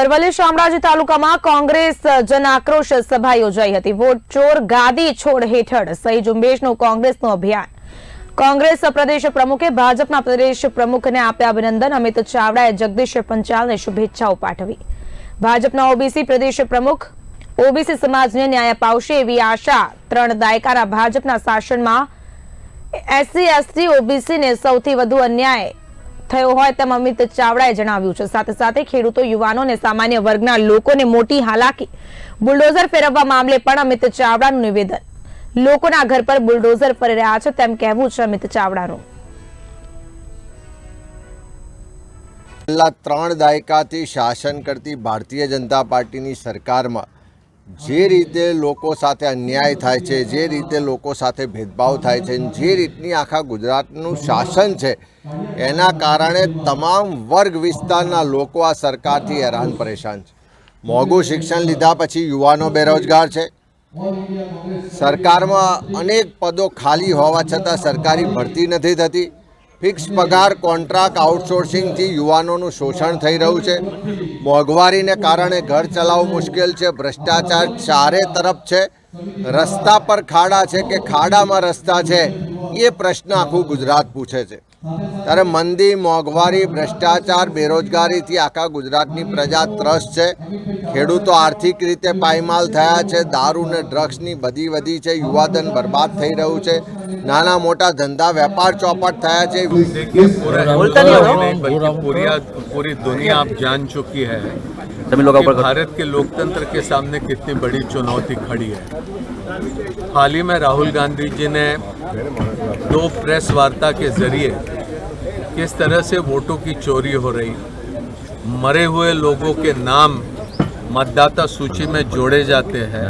અરવલ્લી શામળાજી તાલુકામાં કોંગ્રેસ જન આક્રોશ સભા યોજાઈ હતી. વોટ ચોર ગાદી છોડ હેઠળ સહી ઝુંબેશનું કોંગ્રેસનું અભિયાન. કોંગ્રેસ પ્રદેશ પ્રમુખે ભાજપના પ્રદેશ પ્રમુખને આપ્યા અભિનંદન. અમિત ચાવડાએ જગદીશ પંચાલને શુભેચ્છાઓ પાઠવી. ભાજપના ઓબીસી પ્રદેશ પ્રમુખ, ઓબીસી સમાજને ન્યાય અપાવશે એવી આશા ત્રણ દાયકાના ભાજપના શાસનમાં એસસી, એસટી, ઓબીસીને સૌથી વધુ અન્યાય થયો હોય તેમ અમિત ચાવડાએ જણાવ્યું છે. સાથે સાથે ખેડૂતો યુવાનો અને સામાન્ય વર્ગના લોકોને મોટી હાલાકી, બુલડોઝર ફેરવવા મામલે પણ અમિત ચાવડાનું નિવેદન. લોકોના ઘર પર બુલડોઝર ફરી રહ્યા છે તેમ કહેવું છે અમિત ચાવડાનું. છેલ્લા ત્રણ દાયકાથી શાસન કરતી ભારતીય જનતા પાર્ટીની સરકારમાં જે રીતે લોકો સાથે અન્યાય થાય છે, જે રીતે લોકો સાથે ભેદભાવ થાય છે, જે રીતની આખા ગુજરાતનું શાસન છે, એના કારણે તમામ વર્ગ વિસ્તારના લોકો આ સરકારથી હેરાન પરેશાન છે. મોંઘું શિક્ષણ લીધા પછી યુવાનો બેરોજગાર છે. સરકારમાં અનેક પદો ખાલી હોવા છતાં સરકારી ભરતી નથી થતી. ફિક્સ પગાર, કોન્ટ્રાક્ટ, આઉટસોર્સિંગથી યુવાનોનું શોષણ થઈ રહ્યું છે. મોંઘવારીને કારણે ઘર ચલાવવું મુશ્કેલ છે. ભ્રષ્ટાચાર ચારે તરફ છે. રસ્તા પર ખાડા છે કે ખાડામાં રસ્તા છે એ પ્રશ્ન આખું ગુજરાત પૂછે છે. ત્યારે મંદી, મોંઘવારી, ભ્રષ્ટાચાર, બેરોજગારીથી આખા ગુજરાતની પ્રજા ત્રસ્ત છે. ખેડૂતો આર્થિક રીતે પાયમાલ થયા છે. દારૂ ને ડ્રગ્સની બધી વધી છે. યુવાધન બરબાદ થઈ રહ્યું છે. નાના મોટા ધંધા વેપાર ચોપટ થયા છે देखिए पूरा हिंदुस्तान ही नहीं बल्कि पूरी पूरी दुनिया अब जान चुकी है सभी लोग कि ऊपर भारत के लोकतंत्र के सामने कितनी बड़ी चुनौती खड़ी है हाल ही में राहुल गांधी जी ने दो प्रेस वार्ता के जरिए किस तरह से वोटों की चोरी हो रही मरे हुए लोगों के नाम मतदाता सूची में जोड़े जाते हैं